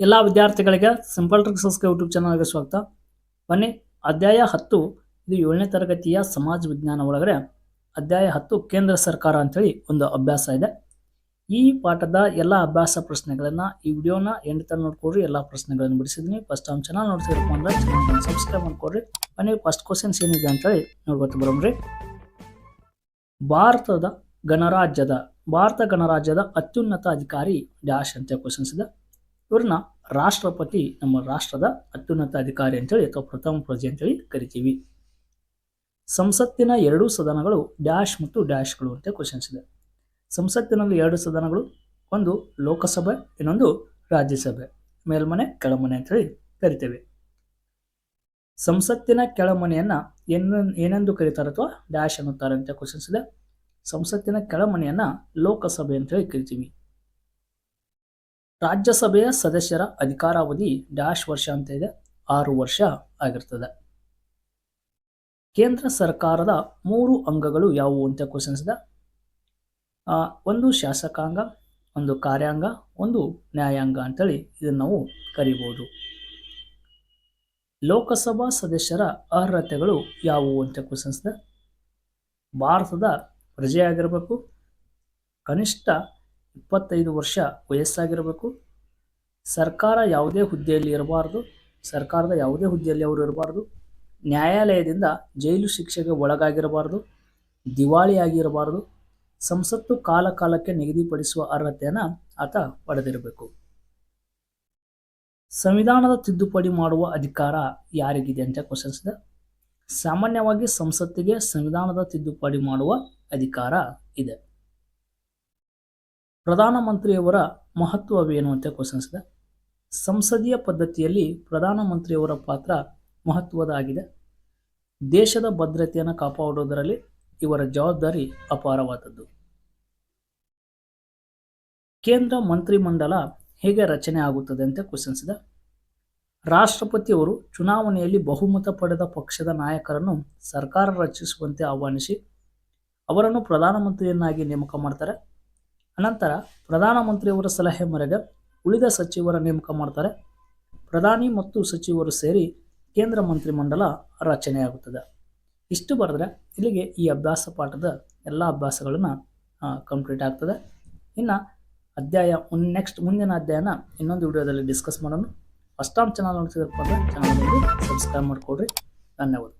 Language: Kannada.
ಎಲ್ಲ ವಿದ್ಯಾರ್ಥಿಗಳಿಗೆ ಸಿಂಪಲ್ ಟ್ರಿಕ್ಸಸ್ಗೆ ಯೂಟ್ಯೂಬ್ ಚಾನಲ್ಗೆ ಸ್ವಾಗತ. ಬನ್ನಿ, ಅಧ್ಯಾಯ ಹತ್ತು, ಇದು ಏಳನೇ ತರಗತಿಯ ಸಮಾಜ ವಿಜ್ಞಾನ ಒಳಗಡೆ ಅಧ್ಯಾಯ ಹತ್ತು, ಕೇಂದ್ರ ಸರ್ಕಾರ ಅಂಥೇಳಿ ಒಂದು ಅಭ್ಯಾಸ ಇದೆ. ಈ ಪಾಠದ ಎಲ್ಲ ಅಭ್ಯಾಸ ಪ್ರಶ್ನೆಗಳನ್ನು ಈ ವಿಡಿಯೋನ ಎಂಡ್ ತರ ನೋಡ್ಕೊಡ್ರಿ ಎಲ್ಲ ಪ್ರಶ್ನೆಗಳನ್ನು ಬಿಡಿಸಿದ್ದೀನಿ ಫಸ್ಟ್ ಟೈಮ್ ಚೆನ್ನಾಗಿ ನೋಡ್ತಿರಪ್ಪ ಅಂದ್ರೆ ಚಾನಲ್ ಸಬ್ಸ್ಕ್ರೈಬ್ ಮಾಡ್ಕೊಡ್ರಿ ಬನ್ನಿ ಫಸ್ಟ್ ಕ್ವಶನ್ಸ್ ಏನಿದೆ ಅಂತೇಳಿ ನೋಡ್ಕೊತ ಬರೋಮ್ರಿ ಭಾರತದ ಗಣರಾಜ್ಯದ, ಭಾರತ ಗಣರಾಜ್ಯದ ಅತ್ಯುನ್ನತ ಅಧಿಕಾರಿ ಡ್ಯಾಶ್ ಅಂತ ಕ್ವಶನ್ಸ್ ಇದೆ. ಇವ್ರನ್ನ ರಾಷ್ಟ್ರಪತಿ, ನಮ್ಮ ರಾಷ್ಟ್ರದ ಅತ್ಯುನ್ನತ ಅಧಿಕಾರಿ ಅಂತೇಳಿ ಅಥವಾ ಪ್ರಥಮ ಪ್ರಜೆ ಅಂತೇಳಿ ಕರಿತೀವಿ. ಸಂಸತ್ತಿನ ಎರಡೂ ಸದನಗಳು ಡ್ಯಾಶ್ ಮತ್ತು ಡ್ಯಾಶ್ಗಳು ಅಂತ ಕ್ವಶನ್ಸ್ ಇದೆ. ಸಂಸತ್ತಿನಲ್ಲಿ ಎರಡು ಸದನಗಳು, ಒಂದು ಲೋಕಸಭೆ, ಇನ್ನೊಂದು ರಾಜ್ಯಸಭೆ. ಮೇಲ್ಮನೆ, ಕೆಳಮನೆ ಅಂತೇಳಿ ಕರಿತೇವೆ. ಸಂಸತ್ತಿನ ಕೆಳಮನೆಯನ್ನ ಏನ ಏನೆಂದು ಕರೀತಾರೆ ಅಥವಾ ಡ್ಯಾಶ್ ಅನ್ನುತ್ತಾರೆ ಅಂತ ಕ್ವಶನ್ಸ್ ಇದೆ. ಸಂಸತ್ತಿನ ಕೆಳಮನೆಯನ್ನ ಲೋಕಸಭೆ ಅಂತೇಳಿ ಕರಿತೀವಿ. ರಾಜ್ಯಸಭೆಯ ಸದಸ್ಯರ ಅಧಿಕಾರಾವಧಿ ಡ್ಯಾಶ್ ವರ್ಷ ಅಂತ ಇದೆ. ಆರು ವರ್ಷ ಆಗಿರ್ತದೆ. ಕೇಂದ್ರ ಸರ್ಕಾರದ ಮೂರು ಅಂಗಗಳು ಯಾವುವು ಅಂತ ಕ್ವಶನ್ಸ್ ಇದೆ. ಒಂದು ಶಾಸಕಾಂಗ, ಒಂದು ಕಾರ್ಯಾಂಗ, ಒಂದು ನ್ಯಾಯಾಂಗ ಅಂತೇಳಿ ಇದನ್ನು ನಾವು ಕರಿಬೋದು. ಲೋಕಸಭಾ ಸದಸ್ಯರ ಅರ್ಹತೆಗಳು ಯಾವುವು ಅಂತ ಕ್ವಶನ್ಸ್ ಇದೆ. ಭಾರತದ ಪ್ರಜೆಯಾಗಿರಬೇಕು, ಕನಿಷ್ಠ ಇಪ್ಪತ್ತೈದು ವರ್ಷ ವಯಸ್ಸಾಗಿರಬೇಕು. ಸರ್ಕಾರ ಯಾವುದೇ ಹುದ್ದೆಯಲ್ಲಿ ಇರಬಾರ್ದು. ಸರ್ಕಾರದ ಯಾವುದೇ ಹುದ್ದೆಯಲ್ಲಿ ಅವರು ಇರಬಾರ್ದು. ನ್ಯಾಯಾಲಯದಿಂದ ಜೈಲು ಶಿಕ್ಷೆಗೆ ಒಳಗಾಗಿರಬಾರ್ದು. ದಿವಾಳಿಯಾಗಿರಬಾರ್ದು. ಸಂಸತ್ತು ಕಾಲ ಕಾಲಕ್ಕೆ ನಿಗದಿಪಡಿಸುವ ಅರ್ಹತೆಯನ್ನು ಆತ ಪಡೆದಿರಬೇಕು. ಸಂವಿಧಾನದ ತಿದ್ದುಪಡಿ ಮಾಡುವ ಅಧಿಕಾರ ಯಾರಿಗಿದೆ ಅಂತ ಕ್ವಶನ್ಸ್ ಇದೆ. ಸಾಮಾನ್ಯವಾಗಿ ಸಂಸತ್ತಿಗೆ ಸಂವಿಧಾನದ ತಿದ್ದುಪಡಿ ಮಾಡುವ ಅಧಿಕಾರ ಇದೆ. ಪ್ರಧಾನಮಂತ್ರಿಯವರ ಮಹತ್ವವೇನು ಅಂತ ಕ್ವಶನ್ಸ್ ಇದೆ. ಸಂಸದೀಯ ಪದ್ಧತಿಯಲ್ಲಿ ಪ್ರಧಾನಮಂತ್ರಿಯವರ ಪಾತ್ರ ಮಹತ್ವದಾಗಿದೆ ದೇಶದ ಭದ್ರತೆಯನ್ನು ಕಾಪಾಡುವುದರಲ್ಲಿ ಇವರ ಜವಾಬ್ದಾರಿ ಅಪಾರವಾದದ್ದು. ಕೇಂದ್ರ ಮಂತ್ರಿಮಂಡಲ ಹೇಗೆ ರಚನೆ ಆಗುತ್ತದೆ ಅಂತ ಕ್ವಶನ್ಸ್ ಇದೆ. ರಾಷ್ಟ್ರಪತಿಯವರು ಚುನಾವಣೆಯಲ್ಲಿ ಬಹುಮತ ಪಡೆದ ಪಕ್ಷದ ನಾಯಕರನ್ನು ಸರ್ಕಾರ ರಚಿಸುವಂತೆ ಆಹ್ವಾನಿಸಿ ಅವರನ್ನು ಪ್ರಧಾನಮಂತ್ರಿಯನ್ನಾಗಿ ನೇಮಕ ಮಾಡ್ತಾರೆ. ಅನಂತರ ಪ್ರಧಾನಮಂತ್ರಿಯವರ ಸಲಹೆ ಮೇರೆಗೆ ಉಳಿದ ಸಚಿವರ ನೇಮಕ ಮಾಡ್ತಾರೆ. ಪ್ರಧಾನಿ ಮತ್ತು ಸಚಿವರು ಸೇರಿ ಕೇಂದ್ರ ಮಂತ್ರಿಮಂಡಲ ರಚನೆಯಾಗುತ್ತದೆ. ಇಷ್ಟು ಬರೆದ್ರೆ ಇಲ್ಲಿಗೆ ಈ ಅಭ್ಯಾಸ ಪಾಠದ ಎಲ್ಲ ಅಭ್ಯಾಸಗಳನ್ನು ಕಂಪ್ಲೀಟ್ ಆಗ್ತದೆ. ಇನ್ನು ಅಧ್ಯಾಯ ನೆಕ್ಸ್ಟ್ ಮುಂದಿನ ಅಧ್ಯಾಯನ ಇನ್ನೊಂದು ವಿಡಿಯೋದಲ್ಲಿ ಡಿಸ್ಕಸ್ ಮಾಡೋಣ. ಫಸ್ಟ್ ಟೈಮ್ ಚಾನಲ್ ನೋಡ್ತಿದ್ರಪ್ಪ ಅಂದರೆ ಚಾನಲ್ ಸಬ್ಸ್ಕ್ರೈಬ್ ಮಾಡಿಕೊಡ್ರಿ. ಧನ್ಯವಾದ.